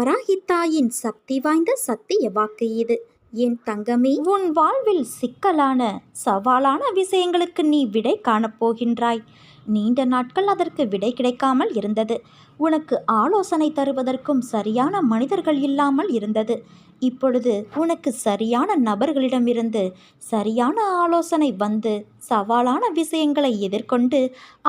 வராகித்தாயின் சக்தி வாய்ந்த சத்திய வாக்கு இது. என் தங்கமே உன் வாழ்வில் சிக்கலான சவாலான விஷயங்களுக்கு நீ விடை காணப்போகின்றாய். நீண்ட நாட்கள் அதற்கு விடை கிடைக்காமல் இருந்தது. உனக்கு ஆலோசனை தருவதற்கும் சரியான மனிதர்கள் இல்லாமல் இருந்தது. இப்பொழுது உனக்கு சரியான நபர்களிடமிருந்து சரியான ஆலோசனை வந்து சவாலான விஷயங்களை எதிர்கொண்டு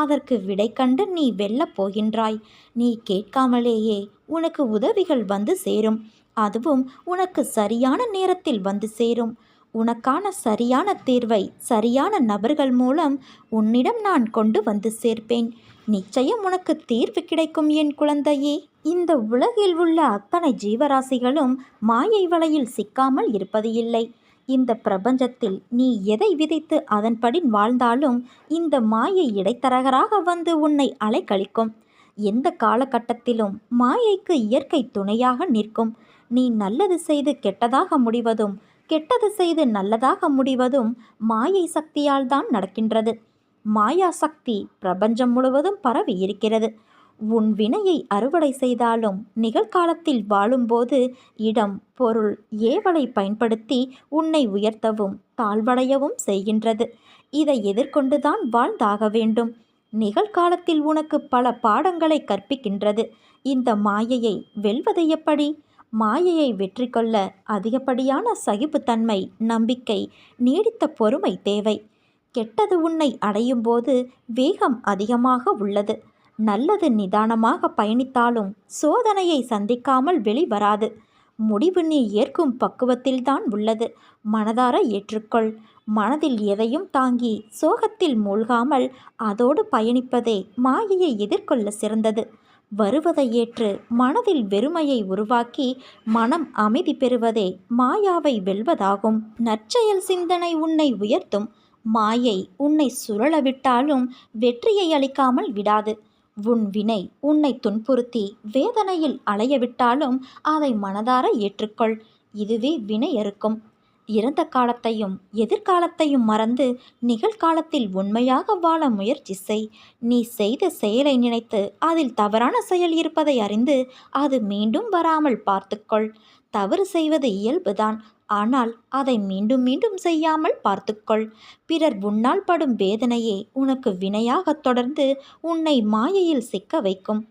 அதற்கு விடை கண்டு நீ வெல்லப் போகின்றாய். நீ கேட்காமலேயே உனக்கு உதவிகள் வந்து சேரும். அதுவும் உனக்கு சரியான நேரத்தில் வந்து சேரும். உனக்கான சரியான தீர்வை சரியான நபர்கள் மூலம் உன்னிடம் நான் கொண்டு வந்து சேர்ப்பேன். நிச்சயம் உனக்கு தீர்வு கிடைக்கும் என் குழந்தையே. இந்த உலகில் உள்ள அத்தனை ஜீவராசிகளும் மாயை வலையில் சிக்காமல் இருப்பது இல்லை இந்த பிரபஞ்சத்தில் நீ எதை விதைத்து அதன்படி வாழ்ந்தாலும் இந்த மாயை இடைத்தரகராக வந்து உன்னை அலைக்கழிக்கும். எந்த காலகட்டத்திலும் மாயைக்கு இயற்கை துணையாக நிற்கும். நீ நல்லது செய்து கெட்டதாக முடிவதும் கெட்டது செய்து நல்லதாக முடிவதும் மாயை சக்தியால் தான் நடக்கின்றது. மாயா சக்தி பிரபஞ்சம் முழுவதும் பரவி இருக்கிறது. உன் வினையை அறுவடை செய்தாலும் நிகழ்காலத்தில் வாழும்போது இடம் பொருள் ஏவலை பயன்படுத்தி உன்னை உயர்த்தவும் தாழ்வடையவும் செய்கின்றது. இதை எதிர்கொண்டுதான் வாழ்ந்தாக வேண்டும். நிகழ்காலத்தில் உனக்கு பல பாடங்களை கற்பிக்கின்றது. இந்த மாயையை வெல்வது எப்படி? மாயையை வெற்றி கொள்ள அதிகப்படியான சகிப்புத்தன்மை நம்பிக்கை நீடித்த பொறுமை தேவை. கெட்டது உன்னை அடையும் போது வேகம் அதிகமாக உள்ளது. நல்லது நிதானமாக பயணித்தாலும் சோதனையை சந்திக்காமல் வெளிவராது. முடிவு நீ ஏற்கும் பக்குவத்தில்தான் உள்ளது. மனதார ஏற்றுக்கொள். மனதில் எதையும் தாங்கி சோகத்தில் மூழ்காமல் அதோடு பயணிப்பதே மாயையை எதிர்கொள்ள சிறந்தது. வருவதை ஏற்று மனதில் வெறுமையை உருவாக்கி மனம் அமைதி பெறுவதே மாயாவை வெல்வதாகும். நற்செயல் சிந்தனை உன்னை உயர்த்தும். மாயை உன்னை சுழலவிட்டாலும் வெற்றியை அளிக்காமல் விடாது. உன் வினை உன்னை துன்புறுத்தி வேதனையில் அலையவிட்டாலும் அதை மனதார ஏற்றுக்கொள். இதுவே வினை அறுக்கும். இறந்த காலத்தையும் எதிர்காலத்தையும் மறந்து நிகழ்காலத்தில் உண்மையாக வாழ முயற்சி செய். நீ செய்த செயலை நினைத்து அதில் தவறான செயல் இருப்பதை அறிந்து அது மீண்டும் வராமல் பார்த்துக்கொள். தவறு செய்வது இயல்புதான். ஆனால் அதை மீண்டும் மீண்டும் செய்யாமல் பார்த்துக்கொள். பிறர் உன்னால் படும் வேதனையே உனக்கு வினையாகத் தொடர்ந்து உன்னை மாயையில் சிக்க வைக்கும்.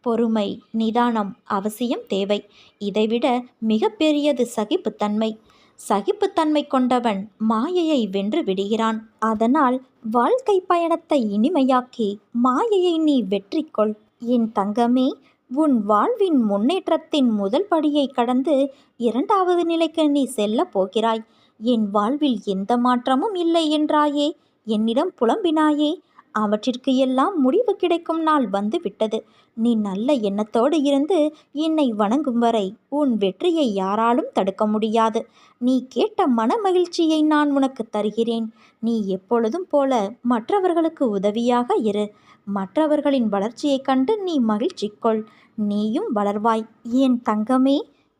பொறுமை நிதானம் அவசியம் தேவை. இதைவிட மிகப்பெரியது சகிப்புத்தன்மை. சகிப்புத்தன்மை கொண்டவன் மாயையை வென்று விடுகிறான். அதனால் வாழ்க்கை பயணத்தை இனிமையாக்கி மாயையை நீ வெற்றி கொள் என் தங்கமே உன் வாழ்வின் முன்னேற்றத்தின் முதல் படியை கடந்து இரண்டாவது நிலைக்கு நீ செல்லப் போகிறாய். என் வாழ்வில் எந்த மாற்றமும் இல்லை என்றாயே என்னிடம் புலம்பினாயே அவற்றிற்கு எல்லாம் முடிவு கிடைக்கும் நாள் வந்து விட்டது. நீ நல்ல எண்ணத்தோடு இருந்து என்னை வணங்கும் வரை உன் வெற்றியை யாராலும் தடுக்க முடியாது. நீ கேட்ட மன மகிழ்ச்சியை நான் உனக்கு தருகிறேன். நீ எப்பொழுதும் போல மற்றவர்களுக்கு உதவியாக இரு. மற்றவர்களின் வளர்ச்சியைக் கண்டு நீ மகிழ்ச்சி கொள் நீயும் வளர்வாய். என் தங்கமே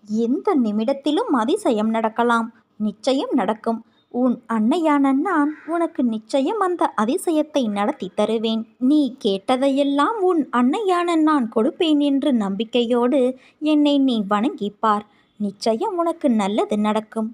எந்த நிமிடத்திலும் அதிசயம் நடக்கலாம். நிச்சயம் நடக்கும். உன் அன்னையான நான் உனக்கு நிச்சயம் அந்த அதிசயத்தை நடத்தி தருவேன். நீ கேட்டதையெல்லாம் உன் அன்னையான நான் கொடுப்பேன் என்று நம்பிக்கையோடு என்னை நீ வணங்கிப்பார். நிச்சயம் உனக்கு நல்லது நடக்கும்.